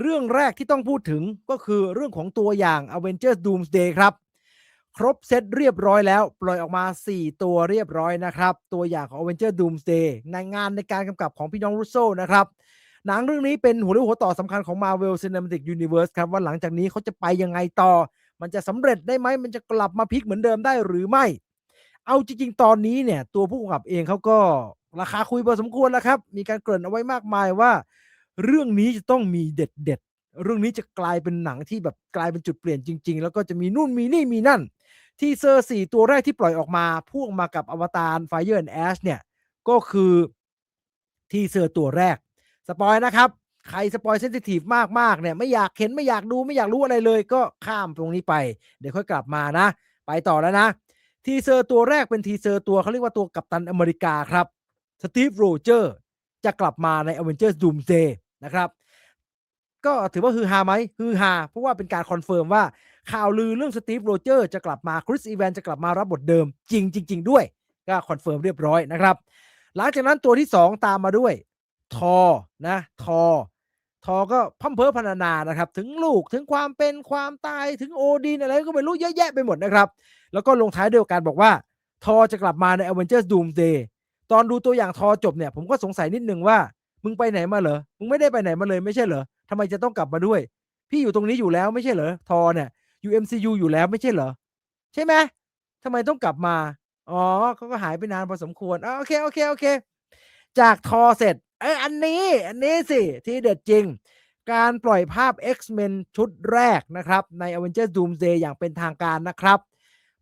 เรื่องแรกที่ต้องพูดถึงก็คือเรื่องของตัวอย่าง Avengers Doomsday ครับ ครบเซตเรียบร้อยแล้วปล่อยออกมา 4 ตัวเรียบร้อยนะครับ ตัวอย่างของ Avengers Doomsday ในงานในการกำกับของพี่น้องรุสโซนะครับ หนังเรื่องนี้เป็นหัวเรี่ยวหัวต่อสำคัญของ Marvel Cinematic Universe ครับ ว่าหลังจากนี้เขาจะไปยังไงต่อ มันจะสำเร็จได้ไหมมันจะกลับมาพลิกเหมือนเดิมได้หรือไม่ เอาจริงๆ ตอนนี้เนี่ยตัวผู้กำกับเองเขาก็ราคาคุยพอสมควรแล้วครับมีการเกริ่นเอาไว้มากมายว่า เรื่องนี้จะต้องมีเด็ดๆเรื่องนี้จะกลายเป็นหนังที่แบบกลายเป็นจุดเปลี่ยนจริง ๆ แล้วก็จะมีนู่นมีนี่มีนั่น ทีเซอร์สี่ตัวแรกที่ปล่อยออกมาพ่วงมากับอวตาร Fire and Ash เนี่ย ก็คือทีเซอร์ตัวแรก สปอยนะครับ ใครสปอยเซนซิทีฟมากๆเนี่ยไม่อยากเห็นไม่อยากดูไม่อยากรู้อะไรเลย ก็ข้ามตรงนี้ไป เดี๋ยวค่อยกลับมานะ ไปต่อแล้วนะ ทีเซอร์ตัวแรกเป็นทีเซอร์ตัวเขาเรียกว่าตัวกัปตันอเมริกาครับสตีฟโรเจอร์จะกลับมาใน Avengers Doomsday นะครับ ก็ถือว่าฮือฮาไหมฮือฮาเพราะว่าเป็นการคอนเฟิร์มว่าข่าวลือเรื่องสตีฟโรเจอร์จะกลับมาคริสอีแวนจะกลับมารับบทเดิมจริงจริงๆด้วยก็คอนเฟิร์มเรียบร้อยนะครับ หลังจากนั้นตัวที่ 2 ตามมาด้วย ทอนะทอ ทอก็พัมเพอพรรณนานะครับ ถึงลูกถึงความเป็นความตายถึงโอดินอะไรก็ไม่รู้เยอะแยะไปหมดนะครับ แล้วก็ลงท้ายด้วยการบอกว่า ทอจะกลับมาใน Avengers Doomsday ตอนดูตัวอย่างทอจบเนี่ย ผมก็สงสัยนิดนึงว่า มึงไปไหนมาเหรอ มึงไม่ได้ไปไหนมาเลยไม่ใช่เหรอทำไมจะต้องกลับมาด้วย พี่อยู่ตรงนี้อยู่แล้วไม่ใช่เหรอ ทอเนี่ย UMCU อยู่แล้วไม่ใช่เหรอ ใช่ไหมทำไมต้องกลับมา อ๋อเขาก็หายไปนานพอสมควรอะโอเคโอเคโอเค จากทอเสร็จ เอยอันนี้ อันนี้สิ ที่เด็ดจริง การปล่อยภาพ X-Men ชุดแรกนะครับ ใน Avengers Doomsday อย่างเป็นทางการนะครับ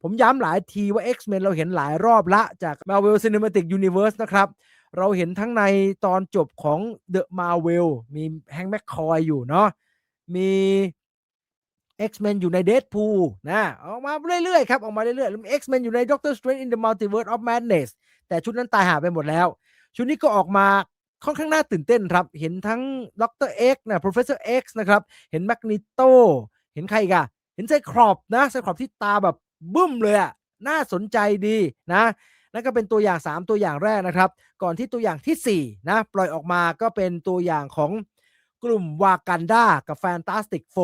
ผมย้ำหลายทีว่า X-Men เราเห็นหลายรอบละจาก Marvel Cinematic Universe นะครับ เราเห็นทั้งในตอนจบของ The Marvel มีแฮงแมคคอยอยู่เนาะมี X-Men อยู่ใน Deadpool นะออกมาเรื่อยๆครับ ออกมาเรื่อยๆแล้ว X-Men อยู่ใน Doctor Strange in the Multiverse of Madness แต่ชุดนั้นตายหาไปหมดแล้ว ชุดนี้ก็ออกมาค่อนข้างน่าตื่นเต้นครับ เห็นทั้ง Dr. X นะ Professor X นะครับ เห็น Magneto เห็นใครกะเห็นไซครอปนะไซครอปที่ตาแบบบึ้มเลยอะน่าสนใจดีนะ นั่นก็เป็นตัวอย่าง 3 ตัวอย่างแรกนะครับ ก่อนที่ตัวอย่างทีสี่4นะปล่อยออกมาก็เป็นตัวอย่างของกลุ่มวากันดากับแฟนตาสติกโฟ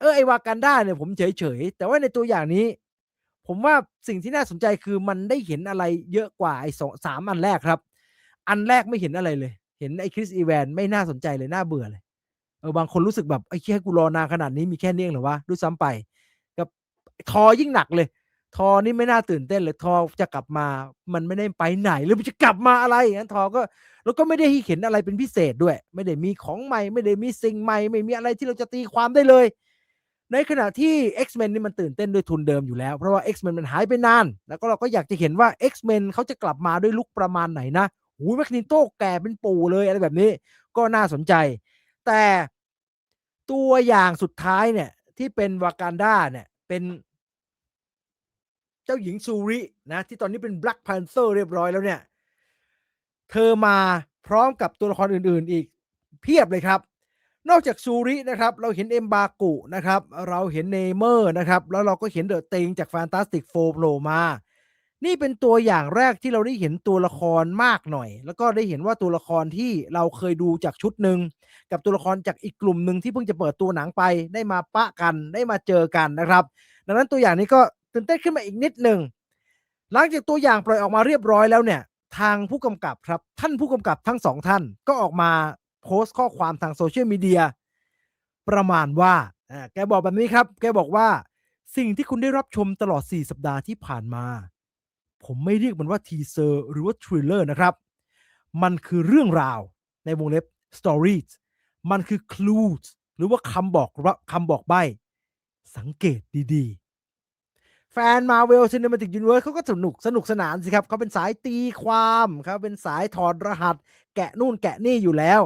เออไอวากันดาเนี่ยผมเฉยๆ แต่ว่าในตัวอย่างนี้ ผมว่าสิ่งที่น่าสนใจคือมันได้เห็นอะไรเยอะกว่าไอ้สองสามอันแรกครับ อันแรกไม่เห็นอะไรเลย เห็นไอ้คริสอีแวนไม่น่าสนใจเลยน่าเบื่อเลยเออบางคนรู้สึกแบบไอ้แค่กูรอนานขนาดนี้มีแค่เนี้เองเหรอวะด้ซ้ำไป กับทอยิ่งหนักเลย ทอนี่ไม่น่าตื่นเต้นเลยทอจะกลับมา มันไม่ได้ไปไหนหรือมันจะกลับมาอะไรอย่างนั้นทอก็แล้วก็ไม่ได้เห็นอะไรเป็นพิเศษด้วย ไม่ได้มีของใหม่ ไม่ได้มีสิ่งใหม่ ไม่มีอะไรที่เราจะตีความได้เลย ในขณะที่ X-Men นี่มันตื่นเต้นด้วยทุนเดิมอยู่แล้ว เพราะว่า X-Men มันหายไปนาน แล้วก็เราก็อยากจะเห็นว่า X-Men เขาจะกลับมาด้วยลุคประมาณไหนนะหูแมคนิโต้แก่เป็นปู่เลยอะไรแบบนี้ ก็น่าสนใจ แต่ตัวอย่างสุดท้ายเนี่ยที่เป็นวากันดาเนี่ยเป็น เจ้าหญิงซูรินะที่ตอนนี้เป็น Black Panther เรียบร้อยแล้วเนี่ย เธอมาพร้อมกับตัวละครอื่นๆ อีกเพียบเลยครับ นอกจากซูรินะครับ เราเห็นเอมบากุนะครับ เราเห็นเนเมอร์นะครับ แล้วเราก็เห็นเดอะเตงจากแฟนตาสติกโฟโผล่มา นี่เป็นตัวอย่างแรกที่เราได้เห็นตัวละครมากหน่อย แล้วก็ได้เห็นว่าตัวละครที่เราเคยดูจากชุดหนึ่งกับตัวละครจากอีกกลุ่มหนึ่งที่เพิ่งจะเปิดตัวหนังไปได้มาปะกันได้มาเจอกันนะครับ ดังนั้นตัวอย่างนี้ก็ ตื่นเต้นขึ้นมาอีกนิดหนึ่งหลังจากตัวอย่างปล่อยออกมาเรียบร้อยแล้วเนี่ย ทางผู้กำกับครับ ท่านผู้กำกับทั้งสองท่านก็ออกมาโพสต์ข้อความทางโซเชียลมีเดียประมาณว่าแกบอกแบบนี้ครับ แกบอกว่าสิ่งที่คุณได้รับชมตลอด 4 สัปดาห์ที่ผ่านมา ผมไม่เรียกมันว่าทีเซอร์หรือว่าทริลเลอร์นะครับ มันคือเรื่องราวในวงเล็บ stories มันคือ clues หรือว่าคำบอกคำบอกใบ สังเกตดีๆ แฟน Marvel Cinematic Universe เขาก็สนุกสนุกสนานสิครับเขาเป็นสายตีความเขาเป็นสายถอดรหัส แกะนู่นแกะนี่อยู่แล้ว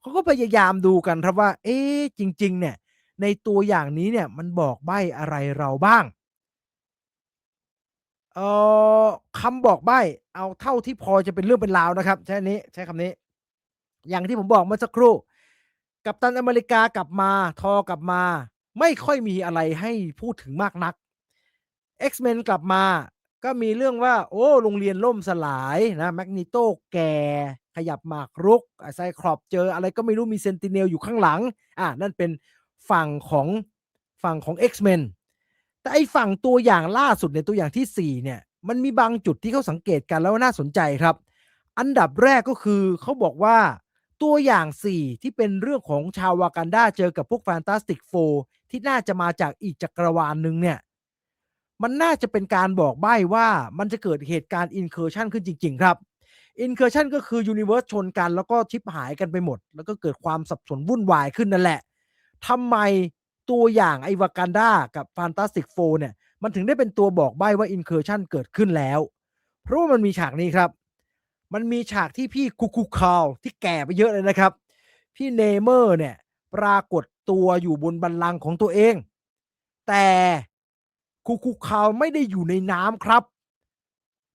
เขาก็พยายามดูกันครับว่า เอ๊ะจริง ๆ เนี่ย ในตัวอย่างนี้เนี่ยมันบอกใบ้อะไรเราบ้างเอ่อคำบอกใบ้เอาเท่าที่พอจะเป็นเรื่องเป็นราวนะครับใช้นี้ใช้คำนี้ อย่างที่ผมบอกเมื่อสักครู่ กัปตันอเมริกากลับมา ทอกลับมา ไม่ค่อยมีอะไรให้พูดถึงมากนัก X-Men กลับมา ก็มีเรื่องว่า โอ้ โรงเรียนล่มสลายนะแมกนิโตแก่ขยับหมากรุกไซครอปเจออะไรก็ไม่รู้มีเซนติเนลอยู่ข้างหลัง อ่านั่นเป็นฝั่งของฝั่งของ X-Men แต่ไอฝั่งตัวอย่างล่าสุดในตัวอย่างทีสี่ 4 เนี่ย มันมีบางจุดที่เขาสังเกตกันแล้วน่าสนใจครับ อันดับแรกก็คือเขาบอกว่าตัวอย่าง 4 ที่เป็นเรื่องของชาววากันดาเจอกับพวกแฟนตาสติกโฟที่น่าจะมาจากอีกจักรวาลหนึ่งเนี่ย มันน่าจะเป็นการบอกใบ้ว่ามันจะเกิดเหตุการณ์อินเคอร์ชันขึ้นจริง ๆ ครับอินเคอร์ชันก็คือยูนิเวอร์สชนกัน แล้วก็ชิปหายกันไปหมด แล้วก็เกิดความสับสนวุ่นวายขึ้นนั่นแหละทำไมตัวอย่างไอวากันดากับฟ a นตาสติกโฟเนี่ย มันถึงได้เป็นตัวบอกใบ้ว่าอินเคอร์ชันเกิดขึ้นแล้ว เพราะว่ามันมีฉากนี้ครับ มันมีฉากที่พี่คุกคุคาวที่แก่ไปเยอะเลยนะครับ พี่เนเมอร์เนี่ยปรากฏตัวอยู่บนบัลลังของตัวเอง แต่ คุกคุคาวไม่ได้อยู่ในน้ำครับ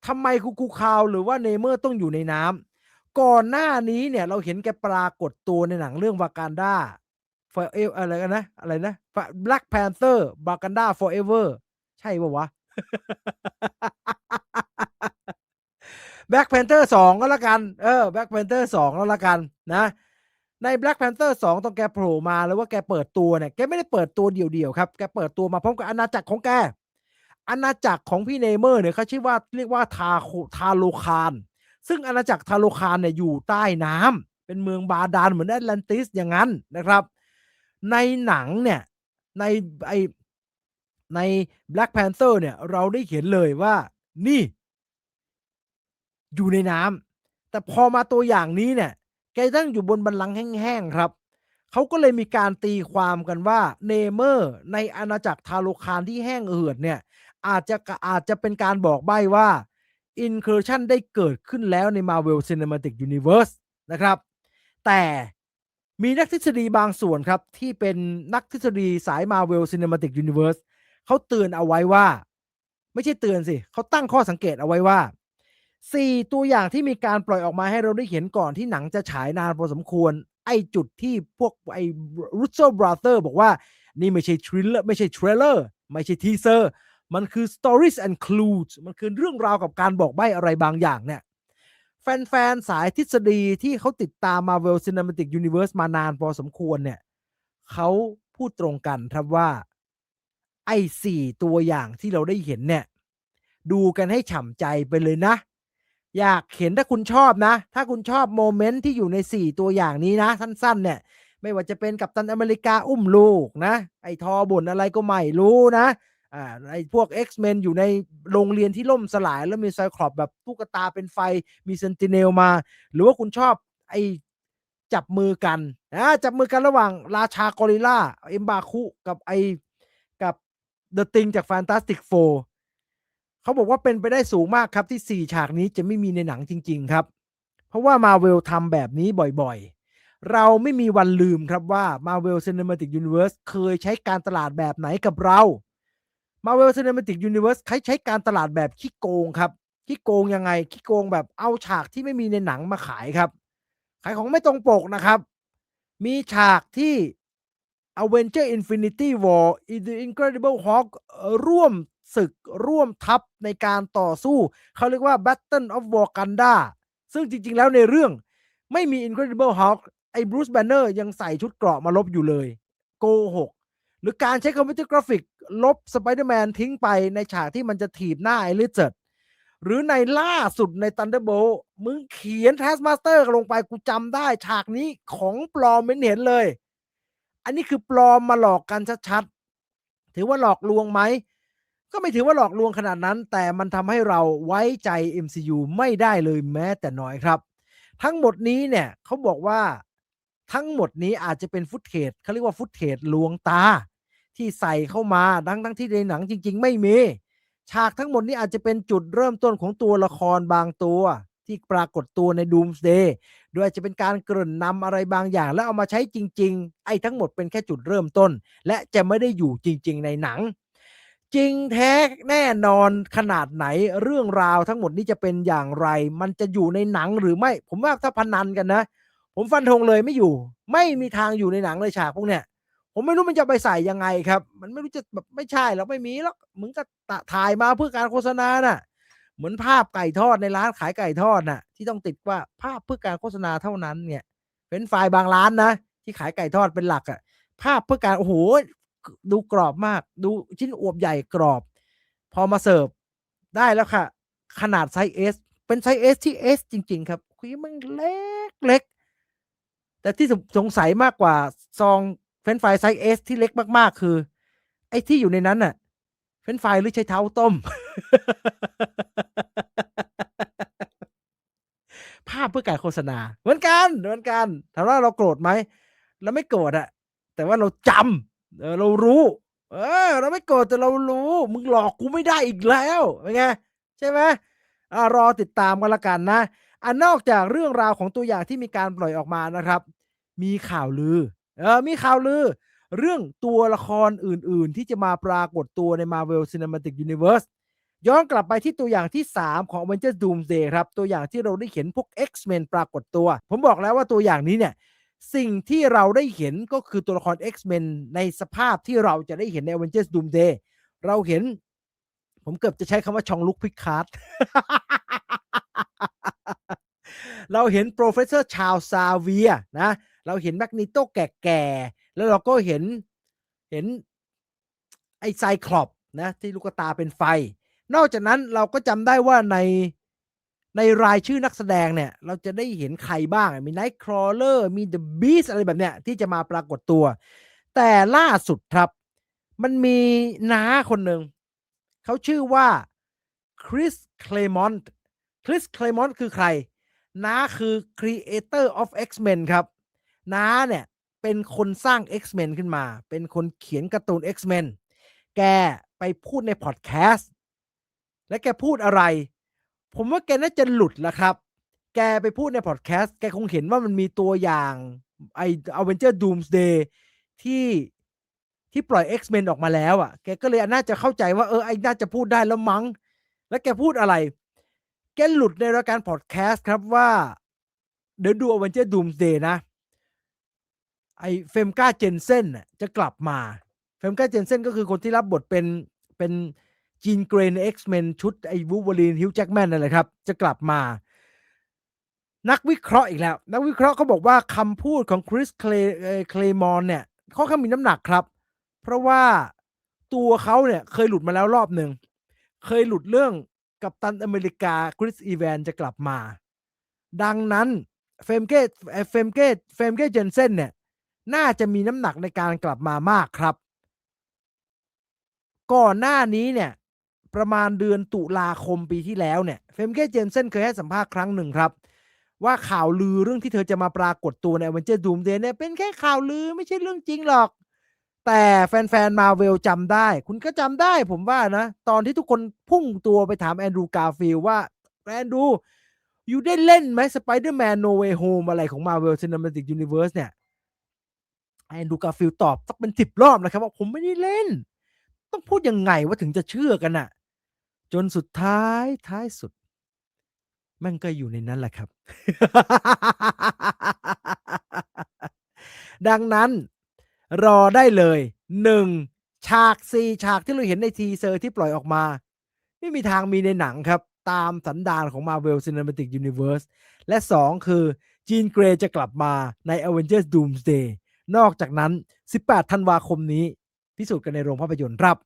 ทำไมคุกคุคาวหรือว่าเนเมอร์ต้องอยู่ในน้ำก่อนหน้านี้เนี่ยเราเห็นแกปรากฏตัวในหนังเรื่องวากันดาฟอเออะไรกันนะอะไรนะ Black Panther วากันดา forever ใช่ป่าวะ Black Panther 2ก็แล้วกัน เออ Black Panther 2แล้วละกันนะใน Black Panther 2ตอนแกโผล่มาแล้วว่าแกเปิดตัวเนี่ย แกไม่ได้เปิดตัวเดี่ยวๆครับ แกเปิดตัวมาพร้อมกับอาณาจักรของแก อาณาจักรของพี่เนเมอร์เนี่ยเขาชื่อว่าเรียกว่าทาโคทาโลคารซึ่งอาณาจักรทาโลคารเนี่ยอยู่ใต้น้ำเป็นเมืองบาดาลเหมือนแอตแลนติสอย่างนั้นนะครับ ในหนังเนี่ยในไอใน Black Panther เนี่ยเราได้เห็นเลยว่านี่ อยู่ในน้ำแต่พอมาตัวอย่างนี้เนี่ย แกตั้งอยู่บนบันลังแห้งๆครับ เขาก็เลยมีการตีความกันว่าเนเมอร์ในอาณาจักรทาโลคารที่แห้งเหือดเนี่ย อาจจะอาจจะเป็นการบอกใบ้ว่า Incursion ได้เกิดขึ้นแล้วใน Marvel Cinematic Universe นะครับ แต่มีนักทฤษฎีบางส่วนครับ ที่เป็นนักทฤษฎีสาย Marvel Cinematic Universe เขาเตือนเอาไว้ว่า ไม่ใช่เตือนสิเขาตั้งข้อสังเกตเอาไว้ว่าสี่ตัวอย่างที่มีการปล่อยออกมาให้เราได้เห็นก่อนที่หนังจะฉายนานพอสมควร ไอ้จุดที่พวกไอ้รูโซบราเตอร์บอกว่านี่ไม่ใช่ทริลเลอร์ไม่ใช่เทรลเลอร์ไม่ใช่ทีเซอร์ มันคือ stories and clues มันคือเรื่องราวกับการบอกใบ้อะไรบางอย่างเนี่ย แฟนๆ สายทฤษฎีที่เขาติดตาม Marvel Cinematic Universe มานานพอสมควรเนี่ยเขาพูดตรงกันครับว่า ไอ้สี่ตัวอย่างที่เราได้เห็นเนี่ย ดูกันให้ฉ่ำใจไปเลยนะ อยากเห็นถ้าคุณชอบนะ ถ้าคุณชอบโมเมนต์ที่อยู่ใน 4 ตัวอย่างนี้นะ สั้นๆ เนี่ยไม่ว่าจะเป็นกับตันอเมริกาอุ้มลูกนะ ไอ้ทอบ่นอะไรก็ไม่รู้นะ อ่าไอ้พวก X-Men อยู่ในโรงเรียนที่ล่มสลายแล้วมีไซคลอปแบบตุ๊กตาเป็นไฟมีเซนติเนลมา หรือว่าคุณชอบไอ้จับมือกันนะจับมือกันระหว่างราชากอริลล่าเอ็มบาคุกับไอ้กับเดอะติงจากแฟนตาสติกโฟเขาบอกว่าเป็นไปได้สูงมากครับที่ 4 ฉากนี้จะไม่มีในหนังจริง ๆ ครับ เพราะว่ามาเวลทำแบบนี้บ่อยๆ เราไม่มีวันลืมครับว่า Marvel Cinematic Universe เคยใช้การตลาดแบบไหนกับเรา Marvel Cinematic Universe ใช้ใช้การตลาดแบบขี้โกงครับขี้โกงยังไงขี้โกงแบบเอาฉากที่ไม่มีในหนังมาขายครับ ขายของไม่ตรงปกนะครับ มีฉากที่ Avenger Infinity War The Incredible Hulk ร่วมศึกร่วมทัพในการต่อสู้ เขาเรียกว่า Battle of Wakanda ซึ่งจริง ๆ แล้วในเรื่องไม่มี Incredible Hulk ไอ้ Bruce Banner ยังใส่ชุดเกราะมาลบอยู่เลย โกหก หรือการใช้คอมพิวเตอร์กราฟิก ลบสไปเดอร์แมนทิ้งไปในฉากที่มันจะถีบหน้าไอริสเจดหรือในล่าสุดใน Thunderbolt มึงเขียน Taskmaster ลงไปกูจำได้ฉากนี้ของปลอมไม่เห็นเลย อันนี้คือปลอมมาหลอกกันชัดๆ ถือว่าหลอกลวงไหม ก็ไม่ถือว่าหลอกลวงขนาดนั้น แต่มันทำให้เราไว้ใจ MCU ไม่ได้เลยแม้แต่น้อยครับ ทั้งหมดนี้เนี่ยเขาบอกว่าทั้งหมดนี้อาจจะเป็นฟุตเทจเขาเรียกว่าฟุตเทจลวงตา ที่ใส่เข้ามาดังทั้งที่ในหนังจริง ๆ ไม่มี ฉากทั้งหมดนี้อาจจะเป็นจุดเริ่มต้นของตัวละครบางตัว ที่ปรากฏตัวใน Doomsday โดยอาจจะเป็นการเกริ่นนำอะไรบางอย่าง แล้วเอามาใช้จริง ๆ ไอ้ทั้งหมดเป็นแค่จุดเริ่มต้น และจะไม่ได้อยู่จริง ๆ ในหนัง จริงแท้แน่นอนขนาดไหนเรื่องราวทั้งหมดนี้จะเป็นอย่างไร มันจะอยู่ในหนังหรือไม่ ผมว่าถ้าพนันกันนะ ผมฟันธงเลยไม่อยู่ ไม่มีทางอยู่ในหนังเลยฉากพวกเนี้ย ผมไม่รู้มันจะไปใส่ยังไงครับ มันไม่รู้จะแบบไม่ใช่หรอไม่มีหรอกมึงก็ถ่ายมาเพื่อการโฆษณาน่ะ เหมือนภาพไก่ทอดในร้านขายไก่ทอดน่ะ ที่ต้องติดว่าภาพเพื่อการโฆษณาเท่านั้นเนี่ย เป็นไฟล์บางร้านนะ ที่ขายไก่ทอดเป็นหลักอะภาพเพื่อการโอ้โหดูกรอบมาก ดูชิ้นอวบใหญ่กรอบ พอมาเสิร์ฟได้แล้วค่ะ ขนาดไซส์ S เป็นไซส์ S ที่ S จริง ๆ ครับคุยมันเล็กเล็กแต่ที่สงสัยมากกว่าซอง เฟนช์ฟไซส์ S ที่เล็กมากๆ คือ ไอ้ที่อยู่ในนั้นน่ะ เฟนช์ฟหรือใช้เท้าต้ม ภาพเพื่อการโฆษณา เหมือนกัน เหมือนกันถามว่าเราโกรธไหมเราไม่โกรธอะแต่ว่าเราจำเออเรารู้ เออ เราไม่โกรธแต่เรารู้ มึงหลอกกูไม่ได้อีกแล้วเป็นไงใช่ไหมอ่ารอติดตามกันละกันนะอันนอกจากเรื่องราวของตัวอย่างที่มีการปล่อยออกมานะครับ มีข่าวลือ เออมีข่าวลือ เรื่องตัวละครอื่น ๆ ที่จะมาปรากฏตัวใน Marvel Cinematic Universe ย้อนกลับไปที่ตัวอย่างที่ 3 ของ Avengers Doomsday ครับ ตัวอย่างที่เราได้เห็นพวก X-Men ปรากฏตัว ผมบอกแล้วว่าตัวอย่างนี้เนี่ย สิ่งที่เราได้เห็นก็คือตัวละคร X-Men ในสภาพที่เราจะได้เห็นใน Avengers Doomsday เราเห็น ผมเกือบจะใช้คำว่าชองลุกพิคาร์ดเราเห็นโปรเฟสเซอร์ชาวซาเวียนะ เราเห็นแมกนิโตแก่ๆแล้วเราก็เห็นเห็นไอ้ไซคลอปนะที่ลูกตาเป็นไฟ นอกจากนั้นเราก็จำได้ว่าในในรายชื่อนักแสดงเนี่ย เราจะได้เห็นใครบ้าง มีไนท์ครอเลอร์มีเดอะบีสอะไรแบบเนี้ยที่จะมาปรากฏตัว แต่ล่าสุดครับ มันมีน้าคนหนึ่ง เขาชื่อว่าคริสเคลมอนต์คริสเคลมอนต์คือใคร น้าคือ Creator of X-Men ครับ น้าเนี่ย เป็นคนสร้าง X-Men ขึ้นมา เป็นคนเขียนการ์ตูน X-Men แกไปพูดในพอดแคสต์และแกพูดอะไร ผมว่าแกน่าจะหลุดแล้วครับ แกไปพูดในพอดแคสต์แกคงเห็นว่ามันมีตัวอย่างไอ Avenger Doomsday ที่ที่ปล่อย X-Men ออกมาแล้วอะ แกก็เลยน่าจะเข้าใจว่าเออไอ้น่าจะพูดได้แล้วมั้ง แล้วแกพูดอะไร แกหลุดในรายการพอดแคสต์ครับว่าเดี๋ยวดู Avenger Doomsday นะ ไอเฟมกาเจนเซนจะกลับมา เฟมกาเจนเซนก็คือคนที่รับบทเป็นเป็นจีนเกรน X-Men ชุดไอวู l ว e รีนฮิวจ j ็ c แมนนั่นแหละครับ จะกลับมา นักวิเคราะห์อีกแล้ว นักวิเคราะห์เขาบอกว่าคำพูดของคริสเคลเคลมอนเนี่ยค่อนข้างมีน้ำหนักครับ เพราะว่าตัวเขาเนี่ยเคยหลุดมาแล้วรอบหนึ่ง เคยหลุดเรื่องกับตันอเมริกาคริสอีแวนจะกลับมา ดังนั้นเฟมเกตเฟมเกตเฟมเกตเจนเซนเนี่ย น่าจะมีน้ำหนักในการกลับมามากครับ ก่อนหน้านี้เนี่ยประมาณเดือนตุลาคมปีที่แล้วเนี่ยเฟมเกตเจนเซนเคยให้สัมภาษณ์ครั้งหนึ่งครับ ว่าข่าวลือเรื่องที่เธอจะมาปรากฏตัวใน Avenger Doomsday เนี่ยเป็นแค่ข่าวลือไม่ใช่เรื่องจริงหรอก แต่แฟนๆมาเวลจำได้ คุณก็จำได้ผมว่านะ ตอนที่ทุกคนพุ่งตัวไปถามแอนดรูการ์ฟิลว่าแอนดรูอยู่ได้เล่นไหม Spider-Man No Way Home อะไรของ Marvel Cinematic Universe เนี่ย แอนดูการ์ฟิลตอบสักเป็นสิบรอบนะครับว่าผมไม่ได้เล่น ต้องพูดยังไงว่าถึงจะเชื่อกันน่ะจนสุดท้ายท้ายสุด มันก็อยู่ในนั้นแหละครับ ดังนั้นรอได้เลยหนึ่งฉากสี่ฉากที่เราเห็นในทีเซอร์ที่ปล่อยออกมา ไม่มีทางมีในหนังครับ ตามสันดานของ Marvel Cinematic Universe และ 2 คือจีนเกรจะกลับมาใน Avengers Doomsday นอกจากนั้น 18 ธันวาคมนี้ พิสูจน์กันในโรงภาพยนตร์ครับ